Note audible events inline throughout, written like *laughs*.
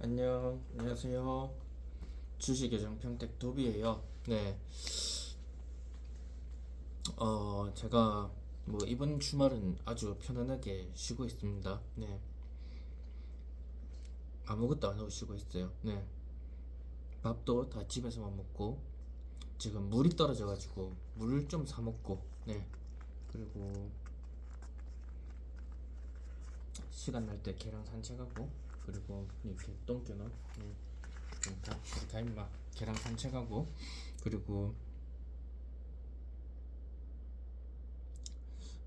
안녕, 안녕하세요. 주식 계정 평택 도비예요. 네. 어, 제가 뭐 이번 주말은 아주 편안하게 쉬고 있습니다. 네. 아무것도 안 하고 쉬고 있어요. 네. 밥도 다 집에서만 먹고 지금 물이 떨어져 가지고 물좀사 먹고 네. 그리고 시간 날때 개랑 산책하고 그리고 이렇게 똥개는 네. 그러니까 가 임마 개랑 산책하고 그리고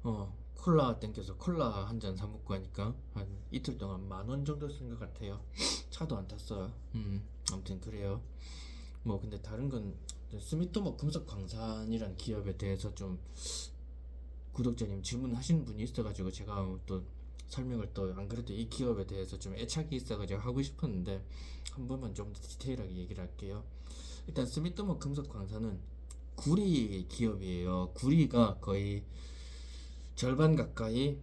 어 콜라 땡겨서 콜라 한 잔 사 먹고 하니까 한 이틀 동안 만 원 정도 쓴 것 같아요 차도 안 탔어요 음 아무튼 그래요 뭐 근데 다른 건 스미토모 금속광산이란 기업에 대해서 좀 구독자님 질문하시는 분이 있어가지고 제가 또 설명을 또 안 그래도 이 기업에 대해서 좀 애착이 있어가지고 하고 싶었는데 한 번만 좀 디테일하게 얘기를 할게요. 일단 스미토모 금속광산은 구리 기업이에요. 구리가 거의 절반 가까이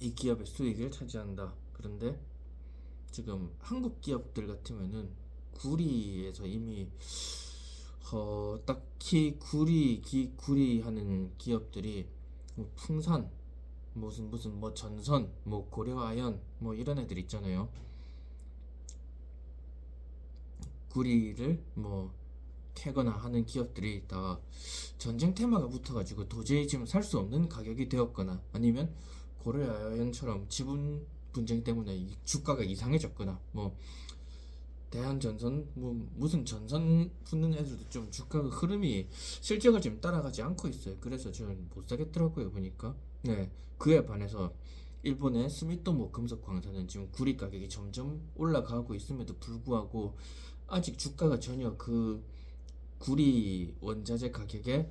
이 기업의 수익을 차지한다. 그런데 지금 한국 기업들 같으면은 구리에서 이미 어, 딱히 구리 기 구리 하는 기업들이 뭐 풍산 무슨 무슨 뭐 전선 뭐 고려아연 뭐 이런 애들 있잖아요. 구리를 뭐 캐거나 하는 기업들이 다 전쟁 테마가 붙어가지고 도저히 지금 살 수 없는 가격이 되었거나 아니면 고려아연처럼 지분 분쟁 때문에 이 주가가 이상해졌거나 뭐 대한전선 뭐 무슨 전선 붙는 애들도 좀 주가 흐름이 실적을 지금 따라가지 않고 있어요. 그래서 저는 못 사겠더라고요 보니까. 네 그에 반해서 일본의 스미토모 금속 광산은 지금 구리 가격이 점점 올라가고 있음에도 불구하고 아직 주가가 전혀 그 구리 원자재 가격에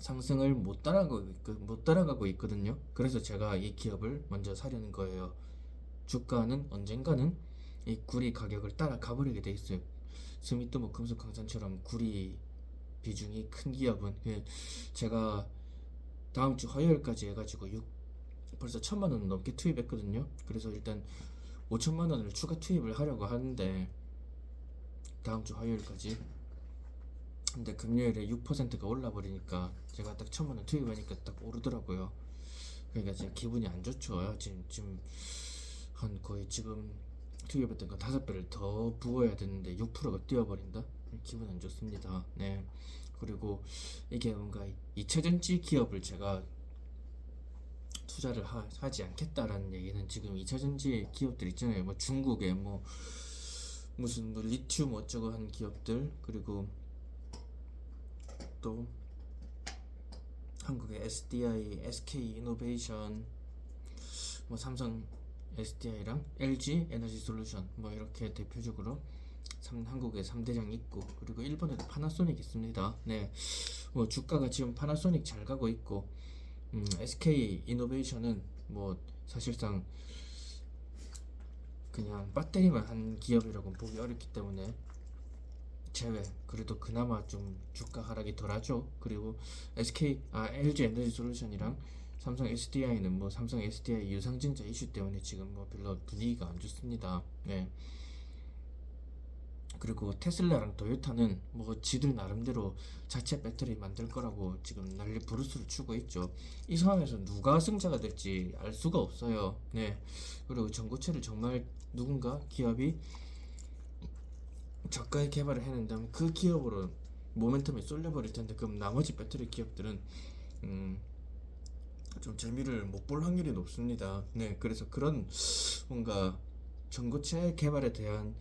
상승을 못 따라가고 있, 못 따라가고 있거든요. 그래서 제가 이 기업을 먼저 사려는 거예요. 주가는 언젠가는 이 구리 가격을 따라가 버리게 돼 있어요. 스미토모 금속 광산처럼 구리 비중이 큰 기업은 그 제가 다음 주 화요일까지 해가지고 6 벌써 천만 원 넘게 투입했거든요. 그래서 일단 5천만 원을 추가 투입을 하려고 하는데 다음 주 화요일까지. 근데 금요일에 6%가 올라 버리니까 제가 딱 천만 원 투입하니까 딱 오르더라고요. 그러니까 지금 기분이 안 좋죠. 지금 지금 한 거의 지금 투입했던 거 다섯 배를 더 부어야 되는데 6%가 뛰어버린다? 기분 안 좋습니다. 네. 그리고 이게 뭔가 2차전지 기업을 제가 투자를 하, 하지 않겠다라는 얘기는 지금 2차전지 기업들 있잖아요. 뭐 중국에 뭐 무슨 뭐 리튬 어쩌고 한 기업들 그리고 또 한국의 SDI, SK 이노베이션 뭐 삼성 SDI랑 LG 에너지 솔루션 뭐 이렇게 대표적으로 삼, 한국에 3대장 있고 그리고 일본에도 파나소닉 있습니다. 네. 뭐 주가가 지금 파나소닉 잘 가고 있고 음, SK 이노베이션은 뭐 사실상 그냥 배터리만 한 기업이라고 보기 어렵기 때문에 제외 그래도 그나마 좀 주가 하락이 덜하죠. 그리고 SK 아 LG 에너지 솔루션이랑 삼성 SDI는 뭐 삼성 SDI 유상증자 이슈 때문에 지금 뭐 별로 분위기가 안 좋습니다. 네. 그리고 테슬라랑 도요타는 뭐 지들 나름대로 자체 배터리 만들 거라고 지금 난리 부르스를 추고 있죠. 이 상황에서 누가 승자가 될지 알 수가 없어요. 네. 그리고 전고체를 정말 누군가 기업이 저가에 개발을 해낸다면 그 기업으로 모멘텀이 쏠려버릴 텐데 그럼 나머지 배터리 기업들은 음, 좀 재미를 못 볼 확률이 높습니다. 네, 그래서 그런 뭔가 전고체 개발에 대한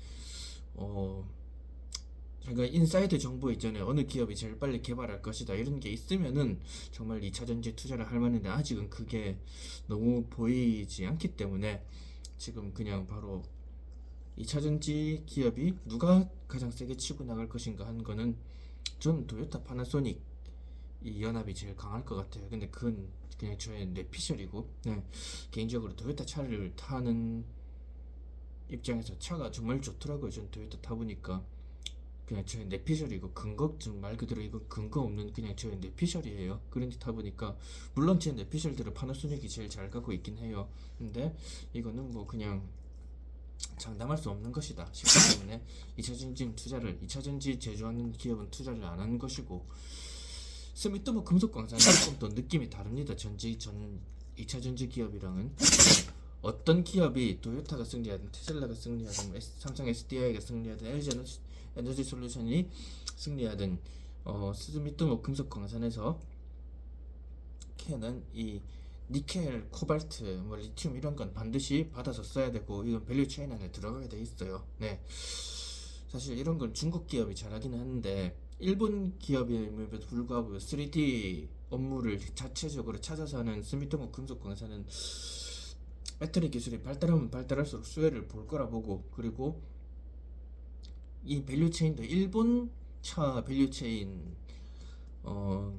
어 제가 인사이드 정보 있잖아요. 어느 기업이 제일 빨리 개발할 것이다. 이런 게 있으면은 정말 2차 전지 투자를 할 만한데 아직은 그게 너무 보이지 않기 때문에 지금 그냥 바로 2차 전지 기업이 누가 가장 세게 치고 나갈 것인가 하는 거는 전 토요타 파나소닉 이 연합이 제일 강할 것 같아요. 근데 그건 그냥 저의 뇌피셜이고 네. 개인적으로 토요타 차를 타는 입장에서 차가 정말 좋더라고요. 전 토요타 타보니까 그냥 저의 뇌피셜이고 근거 말 그대로 이건 근거 없는 그냥 저의 뇌피셜이에요. 그런지 타보니까 물론 제 뇌피셜들은 파나소닉이 제일 잘 가고 있긴 해요. 근데 이거는 뭐 그냥 장담할 수 없는 것이다 싶기 때문에 2차전지 투자를 2차전지 제조하는 기업은 투자를 안 하는 것이고 스미토모 금속광산은 *laughs* 조금 또 느낌이 다릅니다. 전지 전 2차전지 기업이랑은 어떤 기업이 도요타가 승리하든 테슬라가 승리하든 뭐 삼성 SDI가 승리하든 LG 에너지, 에너지 솔루션이 승리하든 어, 스미토모 금속 광산에서 캐는 이 니켈, 코발트, 뭐 리튬 이런 건 반드시 받아서 써야 되고 이건 밸류 체인 안에 들어가게 돼 있어요. 네. 사실 이런 건 중국 기업이 잘하기는 하는데 일본 기업임에도 불구하고 3D 업무를 자체적으로 찾아서 하는 스미토모 금속 광산은 배터리 기술이 발달하면 발달할수록 수혜를 볼 거라 보고 그리고 이 밸류 체인도 일본 차 밸류 체인 어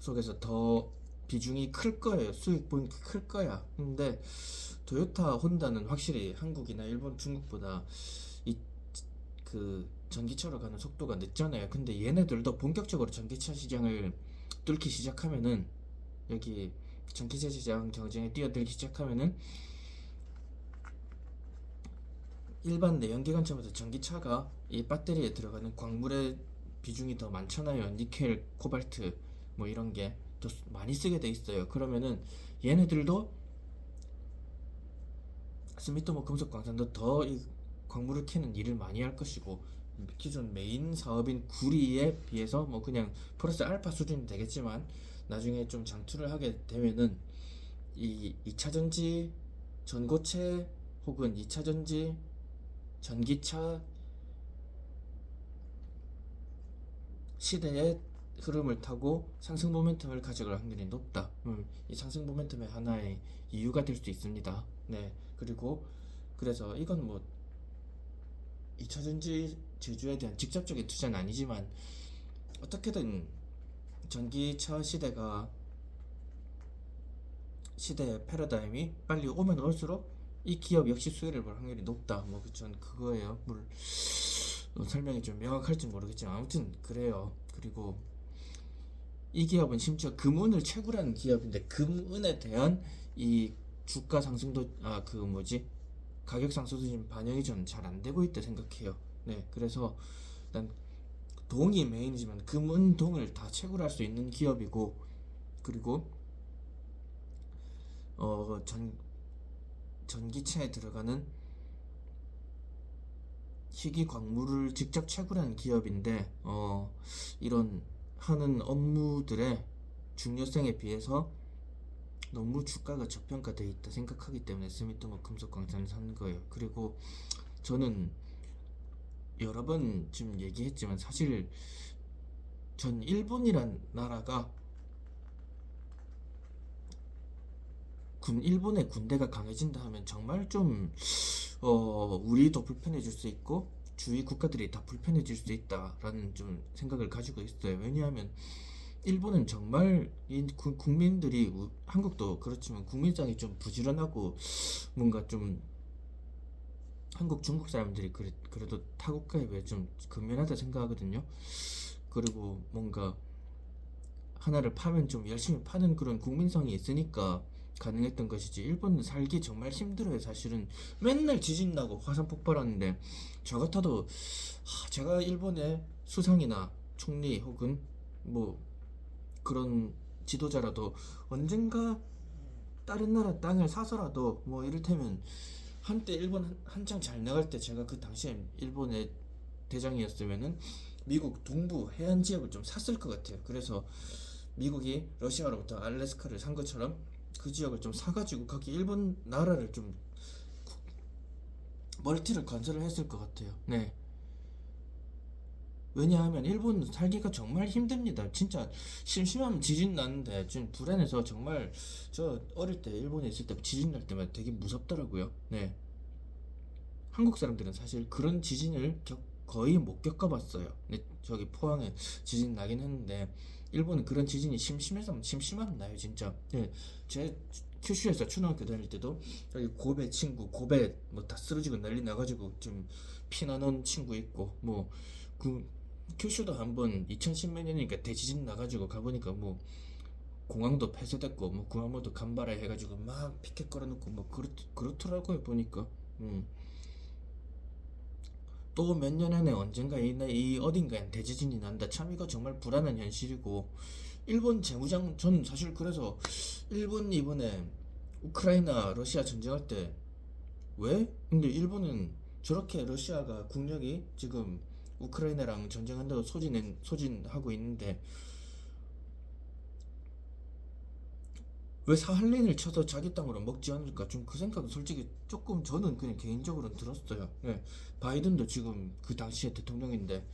속에서 더 비중이 클 거예요. 수익 보니까클 거야. 근데 도요타, 혼다는 확실히 한국이나 일본, 중국보다 이 그 전기차로 가는 속도가 늦잖아요. 근데 얘네들도 본격적으로 전기차 시장을 뚫기 시작하면은 여기 전기차 시장 경쟁에 뛰어들기 시작하면은 일반 내연기관차보다 전기차가 이 배터리에 들어가는 광물의 비중이 더 많잖아요. 니켈, 코발트 뭐 이런 게 더 많이 쓰게 돼 있어요. 그러면은 얘네들도 스미토모 금속 광산도 더이 광물을 캐는 일을 많이 할 것이고 기존 메인 사업인 구리에 비해서 뭐 그냥 플러스 알파 수준이 되겠지만 나중에 좀 장투를 하게 되면은 이 2차 전지 전고체 혹은 2차 전지 전기차 시대의 흐름을 타고 상승 모멘텀을 가져갈 확률이 높다. 음, 이 상승 모멘텀의 하나의 이유가 될 수 있습니다. 네, 그리고 그래서 이건 뭐 2차 전지 제조에 대한 직접적인 투자는 아니지만 어떻게든 전기차 시대가 시대의 패러다임이 빨리 오면 올수록 이 기업 역시 수혜를 볼 확률이 높다. 뭐 그전 그거예요. 물 어, 설명이 좀 명확할지 모르겠지만 아무튼 그래요. 그리고 이 기업은 심지어 금은을 채굴하는 기업인데 금은에 대한 이 주가 상승도 아 그 뭐지 가격 상승도 지금 반영이 저는 잘안 되고 있다 생각해요. 네, 그래서 일단 동이 메인이지만 금은 동을 다 채굴할 수 있는 기업이고 그리고 어전 전기차에 들어가는 희귀 광물을 직접 채굴하는 기업인데 어 이런 하는 업무들의 중요성에 비해서 너무 주가가 저평가되어 있다 생각하기 때문에 스미토모 금속광산을 사는 거예요. 그리고 저는 여러 번 지금 얘기했지만 사실 전 일본이란 나라가 군 일본의 군대가 강해진다 하면 정말 좀 어, 우리도 불편해질 수 있고 주위 국가들이 다 불편해질 수 있다라는 좀 생각을 가지고 있어요. 왜냐하면 일본은 정말 국민들이 우- 한국도 그렇지만 국민성이 좀 부지런하고 뭔가 좀 한국 중국 사람들이 그래, 그래도 타국가에 비해 좀 근면하다 생각하거든요. 그리고 뭔가 하나를 파면 좀 열심히 파는 그런 국민성이 있으니까 가능했던 것이지. 일본은 살기 정말 힘들어요 사실은. 맨날 지진 나고 화산 폭발하는데. 저 같아도 하, 제가 일본의 수상이나 총리 혹은 뭐 그런 지도자라도 언젠가 다른 나라 땅을 사서라도 뭐 이를테면 한때 일본 한- 한창 잘 나갈 때 제가 그 당시에 일본의 대장이었으면은 미국 동부 해안 지역을 좀 샀을 것 같아요. 그래서 미국이 러시아로부터 알래스카를 산 것처럼 그 지역을 좀 사가지고 거기 일본 나라를 좀 구- 멀티를 건설을 했을 것 같아요. 네. 왜냐하면 일본 살기가 정말 힘듭니다. 진짜 심심하면 지진 나는데 좀 불안해서 정말 저 어릴 때 일본에 있을 때 지진 날 때마다 되게 무섭더라고요. 네. 한국 사람들은 사실 그런 지진을 겪- 거의 못 겪어봤어요. 네, 저기 포항에 지진 나긴 했는데 일본은 그런 지진이 심심해서 심심하면 나요 진짜. 네, 제 큐슈에서 초등학교 다닐 때도 여기 고베 친구 고베 뭐 다 쓰러지고 난리 나가지고 좀 피나는 친구 있고 뭐 그 큐슈도 한번 2010몇 년이니까 대지진 나가지고 가보니까 뭐 공항도 폐쇄됐고 뭐 구마모토 간바라 해가지고 막 피켓 걸어놓고 뭐 그렇 그렇더라고요 보니까. 음 또 몇 년 안에 언젠가 이, 이 어딘가에 대지진이 난다. 참 이거 정말 불안한 현실이고 일본 재무장 전 사실 그래서 일본 이번에 우크라이나 러시아 전쟁할 때 왜? 근데 일본은 저렇게 러시아가 국력이 지금 우크라이나랑 전쟁한다고 소진 소진하고 있는데 왜 사할린을 쳐서 자기 땅으로 먹지 않을까 좀 그 생각은 솔직히 조금 저는 그냥 개인적으로는 들었어요. 예. 바이든도 지금 그 당시에 대통령인데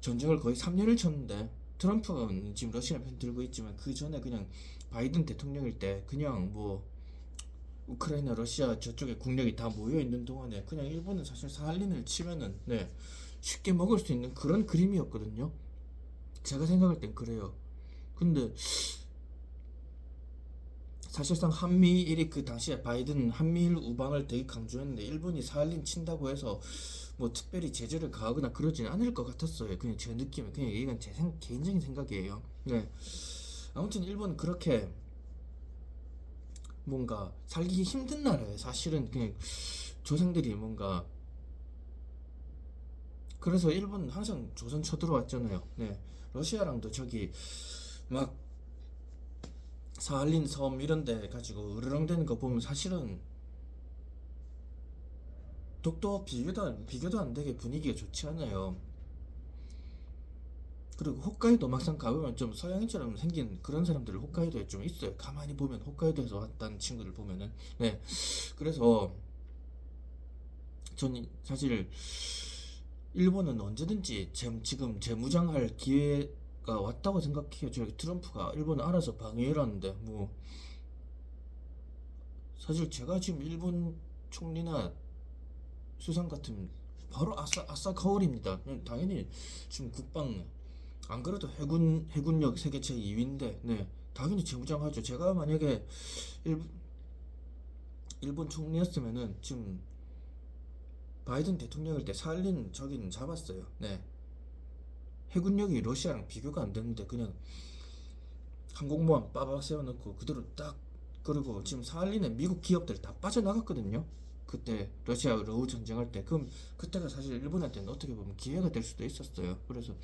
전쟁을 거의 3년을 쳤는데 트럼프는 지금 러시아 편 들고 있지만 그 전에 그냥 바이든 대통령일 때 그냥 뭐 우크라이나 러시아 저쪽에 국력이 다 모여 있는 동안에 그냥 일본은 사실 사할린을 치면은 네 쉽게 먹을 수 있는 그런 그림이었거든요. 제가 생각할 땐 그래요. 근데 사실상 한미일이 그 당시에 바이든 한미일 우방을 되게 강조했는데 일본이 사할린 친다고 해서 뭐 특별히 제재를 가하거나 그러지는 않을 것 같았어요. 그냥 제 느낌에 그냥 이건 제 생, 개인적인 생각이에요. 네. 아무튼 일본은 그렇게 뭔가 살기 힘든 나라예요. 사실은 그냥 조상들이 뭔가 그래서 일본은 항상 조선 쳐들어왔잖아요. 네. 러시아랑도 저기 막 사할린 섬 이런 데 가지고 으르렁대는 거 보면 사실은 독도 비교도 안, 비교도 안 되게 분위기가 좋지 않아요. 그리고 홋카이도 막상 가보면 좀 서양인처럼 생긴 그런 사람들 홋카이도에 좀 있어요. 가만히 보면 홋카이도에서 왔다는 친구들 보면은 네 그래서 저는 사실 일본은 언제든지 재- 지금 재무장할 기회 가 왔다고 생각해요. 저기 트럼프가 일본 알아서 방해라는데 뭐 사실 제가 지금 일본 총리나 수상 같으면 바로 아싸 아싸 가오리입니다. 그냥 당연히 지금 국방 안 그래도 해군 해군력 세계체 2위인데 네 당연히 재무장하죠. 제가 만약에 일, 일본 총리였으면은 지금 바이든 대통령일 때 살린 저기는 잡았어요. 네 해군력이 러시아랑 비교가 안 되는데 그냥 항공모함 빠박 세워놓고 그대로 딱 그리고 지금 살리는 미국 기업들 다 빠져나갔거든요. 그때 러시아 러우 전쟁할 때 그럼 그때가 사실 일본한테는 어떻게 보면 기회가 될 수도 있었어요. 그래서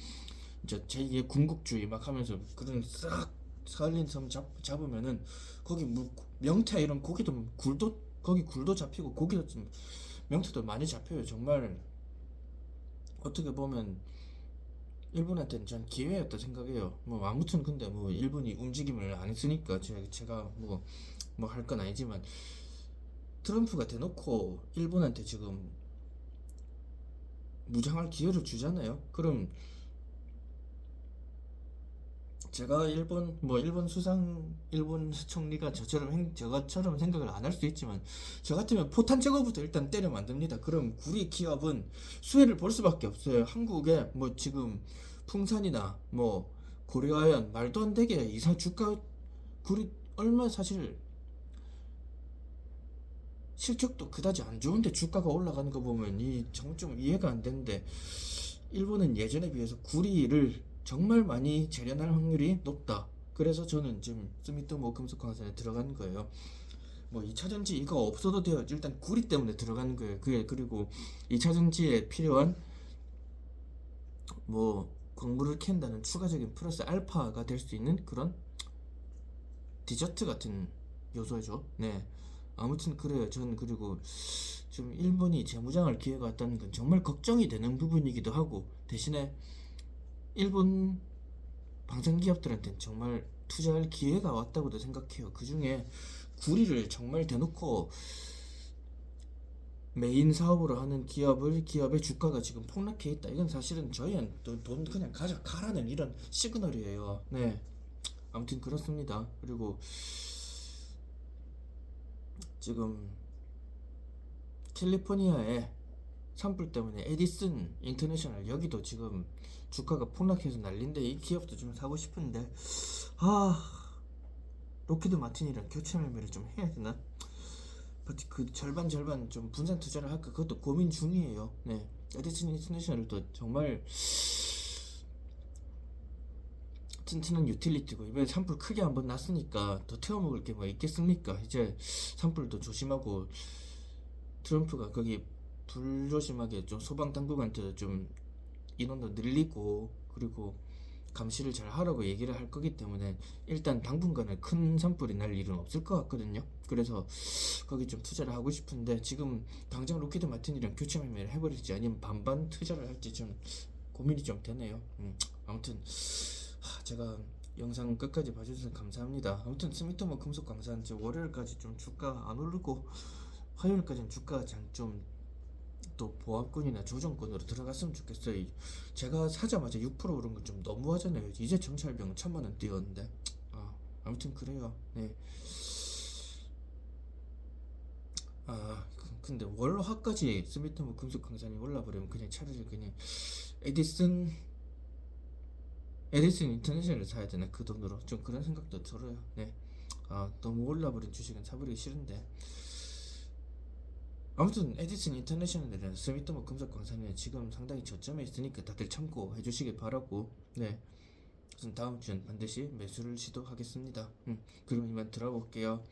이제 제2의 군국주의 막 하면서 그런 싹 사할린 섬 잡, 잡으면은 거기 뭐 명태 이런 고기도 굴도 거기 굴도 잡히고 고기도 좀 명태도 많이 잡혀요. 정말 어떻게 보면 일본한테는 전 기회였다 생각해요. 뭐 아무튼 근데 뭐 일본이 움직임을 안 했으니까 제가 제가 뭐 뭐 할 건 아니지만 트럼프가 대놓고 일본한테 지금 무장할 기회를 주잖아요. 그럼 제가 일본 뭐 일본 수상 일본 총리가 저처럼 행, 저처럼 생각을 안 할 수 있지만 저 같으면 포탄 제거부터 일단 때려 만듭니다. 그럼 우리 기업은 수혜를 볼 수밖에 없어요. 한국에 뭐 지금 풍산이나 뭐 고려아연 말도 안 되게 이사 주가 굴이 얼마 사실 실적도 그다지 안 좋은데 주가가 올라가는 거 보면 이정좀 이해가 안 되는데 일본은 예전에 비해서 구리를 정말 많이 재련할 확률이 높다. 그래서 저는 지금 스미토모 금속광산에 들어간 거예요. 뭐 2차 전지 이거 없어도 돼요. 일단 구리 때문에 들어가는 거예요. 그게 그리고 2차 전지에 필요한 뭐 광물을 캔다는 추가적인 플러스 알파가 될 수 있는 그런 디저트 같은 요소죠. 네. 아무튼 그래요. 저는 그리고 좀 일본이 재무장할 기회가 왔다는 건 정말 걱정이 되는 부분이기도 하고 대신에 일본 방산 기업들한테는 정말 투자할 기회가 왔다고도 생각해요. 그 중에 구리를 정말 대놓고 메인 사업으로 하는 기업을 기업의 주가가 지금 폭락해 있다. 이건 사실은 저희는 돈, 돈 그냥 가져 가라는 이런 시그널이에요. 네. 아무튼 그렇습니다. 그리고 지금 캘리포니아에 산불 때문에 에디슨 인터내셔널 여기도 지금 주가가 폭락해서 난린데 이 기업도 좀 사고 싶은데 아 로키드 마틴이랑 교체 매매를 좀 해야 되나? 그 절반 절반 좀 분산 투자를 할까 그것도 고민 중이에요. 네, 에디슨 인터내셔널도 정말 튼튼한 유틸리티고 이번에 산불 크게 한번 났으니까 더 태워 먹을 게 뭐 있겠습니까? 이제 산불도 조심하고 트럼프가 거기 불조심하게 좀 소방 당국한테도 좀 인원도 늘리고 그리고 감시를 잘 하라고 얘기를 할 거기 때문에 일단 당분간은 큰 산불이 날 일은 없을 것 같거든요. 그래서 거기 좀 투자를 하고 싶은데 지금 당장 로키드 마틴이랑 교체 매매를 해버릴지 아니면 반반 투자를 할지 좀 고민이 좀 되네요. 음, 아무튼 하, 제가 영상 끝까지 봐주셔서 감사합니다. 아무튼 스미터모 금속 강산 저 월요일까지 좀 주가 안 오르고 화요일까지는 주가 좀 또 보합권이나 조정권으로 들어갔으면 좋겠어요. 제가 사자마자 6% 오른 건 좀 너무하잖아요. 이제 정찰병 천만 원 뛰었는데 아, 아무튼 그래요. 네. 아 그- 근데 월화까지 스미터모 금속 강산이 올라버리면 그냥 차라리 그냥 에디슨 에디슨 인터내셔널을 사야 되나 그 돈으로 좀 그런 생각도 들어요. 네. 아 너무 올라버린 주식은 사버리기 싫은데 아무튼 에디슨 인터내셔널이나 스미토모 금속 광산은 지금 상당히 저점에 있으니까 다들 참고해 주시길 바라고. 네. 우선 다음 주엔 반드시 매수를 시도하겠습니다. 음, 그럼 이만 들어볼게요.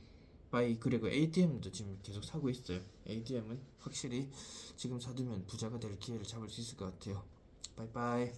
바이 그리고 ADM도 지금 계속 사고 있어요. ADM은 확실히 지금 사두면 부자가 될 기회를 잡을 수 있을 것 같아요. 바이바이